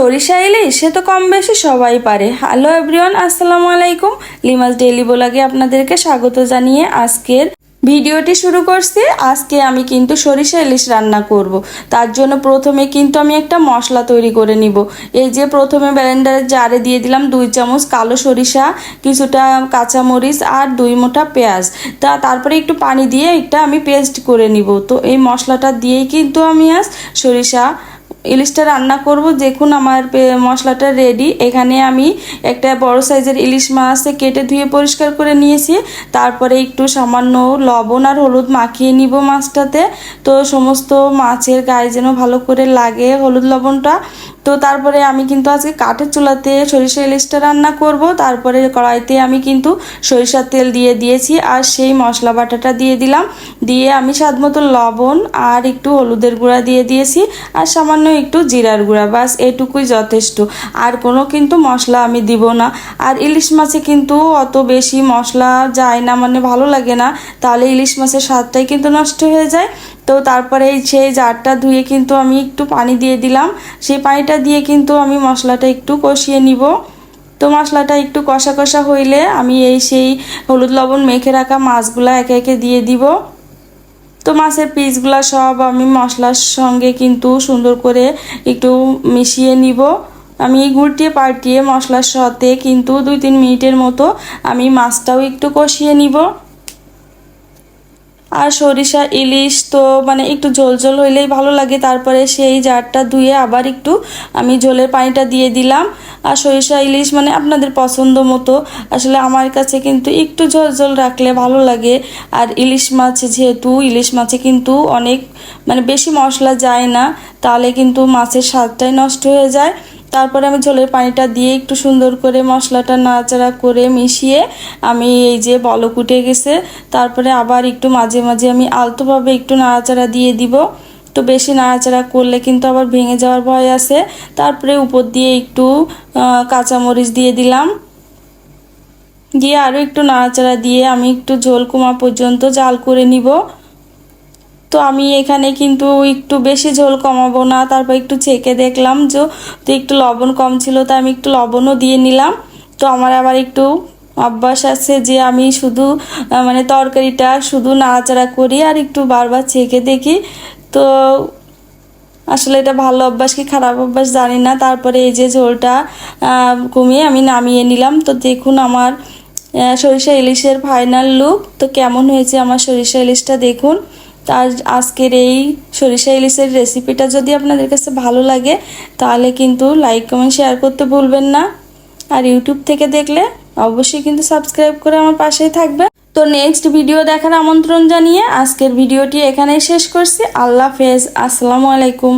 সরিষা ইলিশ সে তো কম বেশি সবাই পারে। হ্যালো এভরিওয়ান আসসালামু আলাইকুম। লিমাস ডেইলি ব্লগে আপনাদেরকে স্বাগত জানিয়ে আজকের ভিডিওটি শুরু করছি। আজকে আমি কিন্তু সরিষা ইলিশ রান্না করব। তার জন্য প্রথমে কিন্তু আমি একটা মশলা তৈরি করে নিব। এই যে প্রথমে ব্লেন্ডারের জারে দিয়ে দিলাম দুই চামচ কালো সরিষা, কিছুটা কাঁচামরিচ আর দুই মোটা পেঁয়াজ। তা তারপরে একটু পানি দিয়ে একটা আমি পেস্ট করে নিব। তো এই মশলাটা দিয়েই কিন্তু আমি আজ সরিষা ইলিশটা রান্না করব। দেখুন আমার মশলাটা রেডি এখানে আমি একটা বড় সাইজের ইলিশ মাছ কেটে ধুয়ে পরিষ্কার করে নিয়েছি। তারপরে একটু সামান্য লবণ আর হলুদ মাখিয়ে নিব মাছটাতে। তো সমস্ত মাছের গায়ে যেন ভালো করে লাগে হলুদ লবণটা। তো তারপরে আমি কিন্তু আজকে কাঠের চুলাতে সরিষা ইলিশটা রান্না করব। তারপরে কড়াইতে আমি কিন্তু সরিষার তেল দিয়ে দিয়েছি আর সেই মশলা বাটাটা দিয়ে দিলাম। দিয়ে আমি স্বাদ মতো লবণ আর একটু হলুদের গুঁড়া দিয়ে দিয়েছি। আর সামান্য একটু জিরার গুঁড়া, বাস এটুকুই যথেষ্ট। আর কোনো কিন্তু মশলা আমি দিব না। আর ইলিশ মাছে কিন্তু অত বেশি মশলা যায় না মানে ভালো লাগে না। তাহলে ইলিশ মাছের স্বাদটাই কিন্তু নষ্ট হয়ে যায়। তো তারপরে সেই জারটা ধুয়ে কিন্তু আমি একটু পানি দিয়ে দিলাম। সেই পানিটা দিয়ে কিন্তু আমি মশলাটা একটু কষিয়ে নিব। তো মশলাটা একটু কষা কষা হইলে আমি এই সেই হলুদ লবণ মেখে রাখা মাছগুলো একে একে দিয়ে দিব। তো মাছের পিসগুলো সব আমি মশলার সঙ্গে কিন্তু সুন্দর করে একটু মিশিয়ে নিব। আমি গুটিয়ে পাল্টিয়ে মশলার সাথে কিন্তু দুই তিন মিনিটের মতো আমি মাছটাও একটু কষিয়ে নিব। আর সরিষা, ইলিশ তো মানে একটু ঝোল ঝোল হইলেই ভালো লাগে। তারপরে সেই জারটা ধুয়ে আবার একটু আমি ঝোলের পানিটা দিয়ে দিলাম। আর সরিষা, ইলিশ মানে আপনাদের পছন্দ মতো। আসলে আমার কাছে কিন্তু একটু ঝোল ঝোল রাখলে ভালো লাগে। আর ইলিশ মাছ যেহেতু, ইলিশ মাছে কিন্তু অনেক মানে বেশি মশলা যায় না। তাহলে কিন্তু মাছের স্বাদটাই নষ্ট হয়ে যায়। তারপরে আমি ঝোলের পানিটা দিয়ে একটু সুন্দর করে মশলাটা নাড়াচাড়া করে মিশিয়ে আমি এই যে বলক উঠে গেছে। তারপরে আবার একটু মাঝে মাঝে আমি আলতোভাবে একটু নাড়াচাড়া দিয়ে দিব। তো বেশি নাড়াচাড়া করলে কিন্তু আবার ভেঙে যাওয়ার ভয় আছে। তারপরে উপর দিয়ে একটু কাঁচামরিচ দিয়ে দিলাম। দিয়ে আরও একটু নাড়াচাড়া দিয়ে আমি একটু ঝোল কমা পর্যন্ত জাল করে নিব। তো আমি এখানে কিন্তু একটু বেশি ঝোল কমাবো না। তারপর একটু ছেঁকে দেখলাম যে তো একটু লবণ কম ছিল তো আমি একটু লবণও দিয়ে নিলাম। তো আমার আবার একটু অভ্যাস আছে যে আমি শুধু মানে তরকারিটা শুধু নাড়াচাড়া করি আর একটু বারবার ছেঁকে দেখি। তো আসলে এটা ভালো অভ্যাস কি খারাপ অভ্যাস জানি না। তারপরে এই যে ঝোলটা কমিয়ে আমি নামিয়ে নিলাম। তো দেখুন আমার সরিষা ইলিশের ফাইনাল লুক তো কেমন হয়েছে আমার সরিষা ইলিশটা দেখুন। তার আজকের এই সরিষা ইলিশের রেসিপিটা যদি আপনাদের কাছে ভালো লাগে, তাহলে কিন্তু লাইক কমেন্ট শেয়ার করতে ভুলবেন না। আর ইউটিউব থেকে দেখলে অবশ্যই কিন্তু সাবস্ক্রাইব করে আমার পাশেই থাকবে তো নেক্সট ভিডিও দেখার আমন্ত্রণ জানিয়ে আজকের ভিডিওটি এখানেই শেষ করছি। আল্লাহ হাফেজ। আসসালামু আলাইকুম।